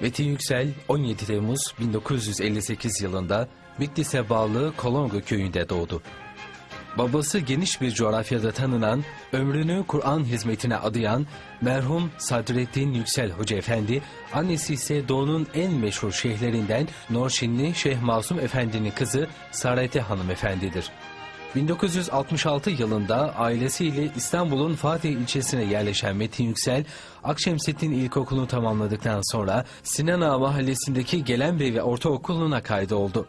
Metin Yüksel 17 Temmuz 1958 yılında Bitlis'e bağlı Kolongo köyünde doğdu. Babası geniş bir coğrafyada tanınan, ömrünü Kur'an hizmetine adayan merhum Sadrettin Yüksel Hoca Efendi, annesi ise Doğu'nun en meşhur şeyhlerinden Norşinli Şeyh Masum Efendi'nin kızı Sarete Hanım Efendi'dir. 1966 yılında ailesiyle İstanbul'un Fatih ilçesine yerleşen Metin Yüksel, Akşemsettin İlkokulu'nu tamamladıktan sonra Sinan Ağa mahallesindeki Gelenbey Ortaokulu'na kaydoldu.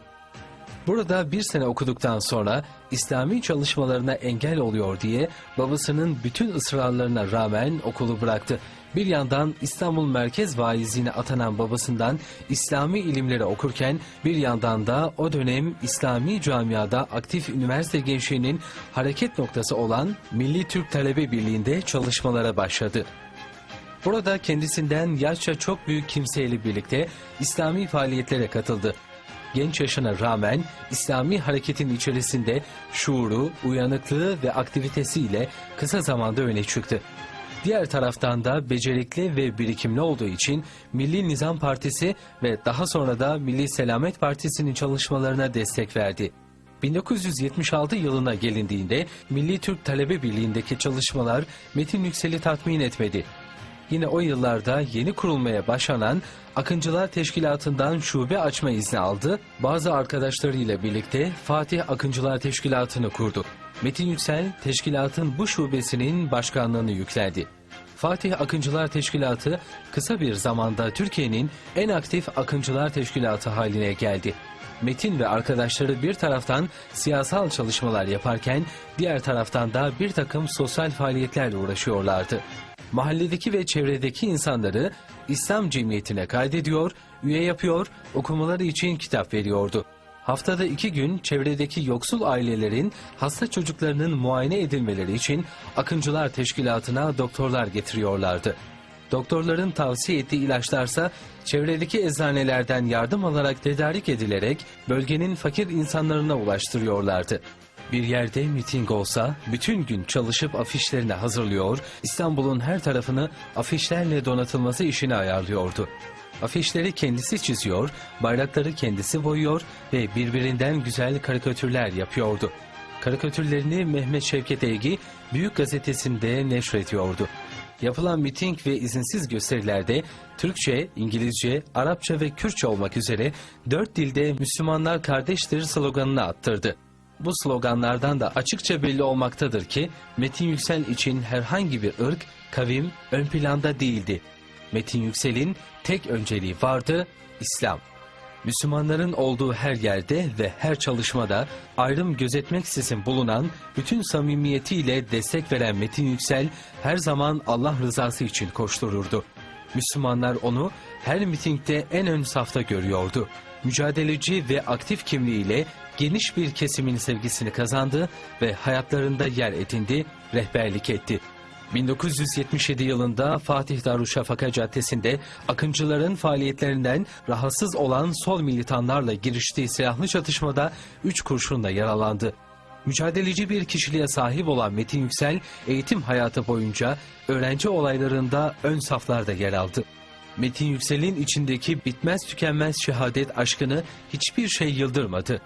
Burada bir sene okuduktan sonra İslami çalışmalarına engel oluyor diye babasının bütün ısrarlarına rağmen okulu bıraktı. Bir yandan İstanbul Merkez Vaizliğine atanan babasından İslami ilimleri okurken bir yandan da o dönem İslami camiada aktif üniversite gençliğinin hareket noktası olan Milli Türk Talebe Birliği'nde çalışmalara başladı. Burada kendisinden yaşça çok büyük kimseyle birlikte İslami faaliyetlere katıldı. Genç yaşına rağmen İslami hareketin içerisinde şuuru, uyanıklığı ve aktivitesiyle kısa zamanda öne çıktı. Diğer taraftan da becerikli ve birikimli olduğu için Milli Nizam Partisi ve daha sonra da Milli Selamet Partisi'nin çalışmalarına destek verdi. 1976 yılına gelindiğinde Milli Türk Talebe Birliği'ndeki çalışmalar Metin Yüksel'i tatmin etmedi. Yine o yıllarda yeni kurulmaya başlanan Akıncılar Teşkilatı'ndan şube açma izni aldı. Bazı arkadaşlarıyla birlikte Fatih Akıncılar Teşkilatı'nı kurdu. Metin Yüksel teşkilatın bu şubesinin başkanlığını yüklendi. Fatih Akıncılar Teşkilatı kısa bir zamanda Türkiye'nin en aktif akıncılar teşkilatı haline geldi. Metin ve arkadaşları bir taraftan siyasal çalışmalar yaparken diğer taraftan da bir takım sosyal faaliyetlerle uğraşıyorlardı. Mahalledeki ve çevredeki insanları İslam cemiyetine kaydediyor, üye yapıyor, okumaları için kitap veriyordu. Haftada iki gün çevredeki yoksul ailelerin hasta çocuklarının muayene edilmeleri için Akıncılar Teşkilatı'na doktorlar getiriyorlardı. Doktorların tavsiye ettiği ilaçlarsa çevredeki eczanelerden yardım alarak tedarik edilerek bölgenin fakir insanlarına ulaştırıyorlardı. Bir yerde miting olsa bütün gün çalışıp afişlerini hazırlıyor, İstanbul'un her tarafını afişlerle donatılması işini ayarlıyordu. Afişleri kendisi çiziyor, bayrakları kendisi boyuyor ve birbirinden güzel karikatürler yapıyordu. Karikatürlerini Mehmet Şevket Eygi Büyük Gazetesi'nde neşrediyordu. Yapılan miting ve izinsiz gösterilerde Türkçe, İngilizce, Arapça ve Kürtçe olmak üzere dört dilde Müslümanlar kardeştir sloganını attırdı. Bu sloganlardan da açıkça belli olmaktadır ki Metin Yüksel için herhangi bir ırk, kavim ön planda değildi. Metin Yüksel'in tek önceliği vardı, İslam. Müslümanların olduğu her yerde ve her çalışmada ayrım gözetmeksizin bulunan bütün samimiyetiyle destek veren Metin Yüksel her zaman Allah rızası için koştururdu. Müslümanlar onu her mitingde en ön safta görüyordu. Mücadeleci ve aktif kimliğiyle geniş bir kesimin sevgisini kazandı ve hayatlarında yer edindi, rehberlik etti. 1977 yılında Fatih Darüşşafaka Caddesi'nde akıncıların faaliyetlerinden rahatsız olan sol militanlarla giriştiği silahlı çatışmada 3 kurşunla yaralandı. Mücadeleci bir kişiliğe sahip olan Metin Yüksel eğitim hayatı boyunca öğrenci olaylarında ön saflarda yer aldı. Metin Yüksel'in içindeki bitmez tükenmez şehadet aşkını hiçbir şey yıldırmadı.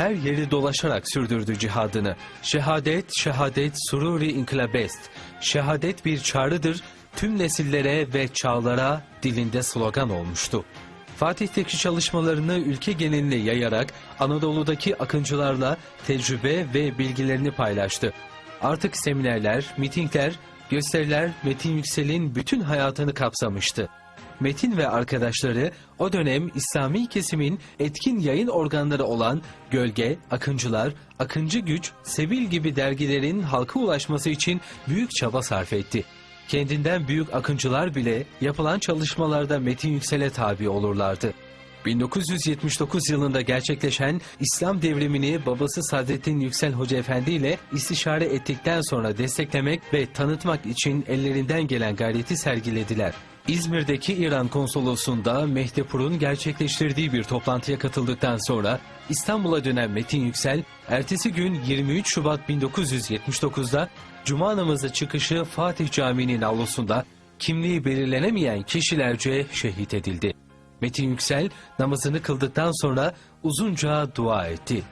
Her yeri dolaşarak sürdürdü cihadını. Şehadet, şehadet, sururi inkılabest. Şehadet bir çağrıdır, tüm nesillere ve çağlara dilinde slogan olmuştu. Fatih'teki çalışmalarını ülke geneline yayarak Anadolu'daki akıncılarla tecrübe ve bilgilerini paylaştı. Artık seminerler, mitingler, gösteriler Metin Yüksel'in bütün hayatını kapsamıştı. Metin ve arkadaşları o dönem İslami kesimin etkin yayın organları olan Gölge, Akıncılar, Akıncı Güç, Sebil gibi dergilerin halka ulaşması için büyük çaba sarf etti. Kendinden büyük akıncılar bile yapılan çalışmalarda Metin Yüksel'e tabi olurlardı. 1979 yılında gerçekleşen İslam devrimini babası Sadrettin Yüksel Hoca Efendi ile istişare ettikten sonra desteklemek ve tanıtmak için ellerinden gelen gayreti sergilediler. İzmir'deki İran konsolosluğunda Mehdipur'un gerçekleştirdiği bir toplantıya katıldıktan sonra İstanbul'a dönen Metin Yüksel, ertesi gün 23 Şubat 1979'da Cuma namazı çıkışı Fatih Camii'nin avlusunda kimliği belirlenemeyen kişilerce şehit edildi. Metin Yüksel namazını kıldıktan sonra uzunca dua etti.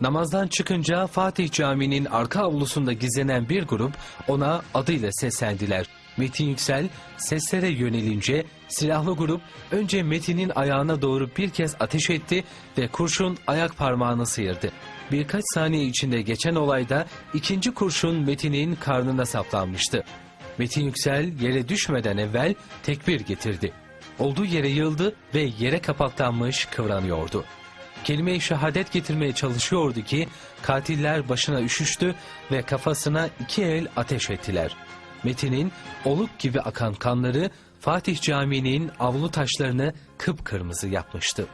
Namazdan çıkınca Fatih Camii'nin arka avlusunda gizlenen bir grup ona adıyla seslendiler. Metin Yüksel seslere yönelince silahlı grup önce Metin'in ayağına doğru bir kez ateş etti ve kurşun ayak parmağını sıyırdı. Birkaç saniye içinde geçen olayda ikinci kurşun Metin'in karnına saplanmıştı. Metin Yüksel yere düşmeden evvel tekbir getirdi. Olduğu yere yıldı ve yere kapaklanmış kıvranıyordu. Kelime-i şehadet getirmeye çalışıyordu ki katiller başına üşüştü ve kafasına iki el ateş ettiler. Metin'in oluk gibi akan kanları Fatih Camii'nin avlu taşlarını kıpkırmızı yapmıştı.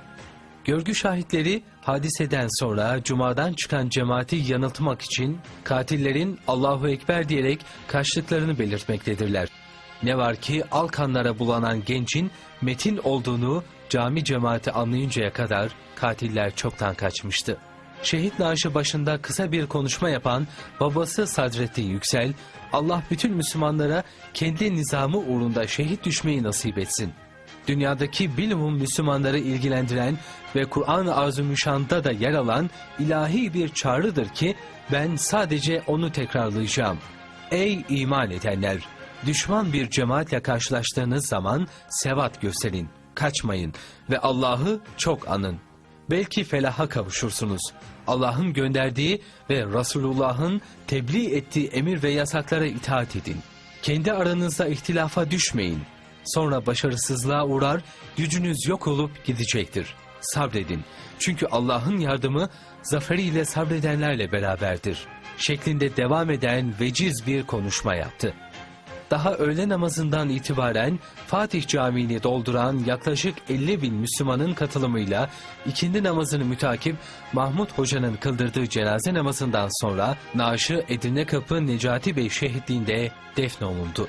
Görgü şahitleri hadiseden sonra cumadan çıkan cemaati yanıltmak için katillerin Allahu Ekber diyerek kaçtıklarını belirtmektedirler. Ne var ki alkanlara bulanan gencin metin olduğunu cami cemaati anlayıncaya kadar katiller çoktan kaçmıştı. Şehit naaşı başında kısa bir konuşma yapan babası Sadrettin Yüksel, Allah bütün Müslümanlara kendi nizamı uğrunda şehit düşmeyi nasip etsin. Dünyadaki bilumum Müslümanları ilgilendiren ve Kur'an-ı Azimüşşan'da da yer alan ilahi bir çağrıdır ki ben sadece onu tekrarlayacağım. Ey iman edenler! Düşman bir cemaatle karşılaştığınız zaman sevat gösterin, kaçmayın ve Allah'ı çok anın. Belki felaha kavuşursunuz. Allah'ın gönderdiği ve Resulullah'ın tebliğ ettiği emir ve yasaklara itaat edin. Kendi aranızda ihtilafa düşmeyin. Sonra başarısızlığa uğrar, gücünüz yok olup gidecektir. Sabredin. Çünkü Allah'ın yardımı zaferiyle sabredenlerle beraberdir. Şeklinde devam eden veciz bir konuşma yaptı. Daha öğle namazından itibaren Fatih Camii'ni dolduran yaklaşık 50 bin Müslümanın katılımıyla ikindi namazını mütakip Mahmut Hoca'nın kıldırdığı cenaze namazından sonra naaşı Edirne Kapı Necati Bey şehitliğinde defnolundu.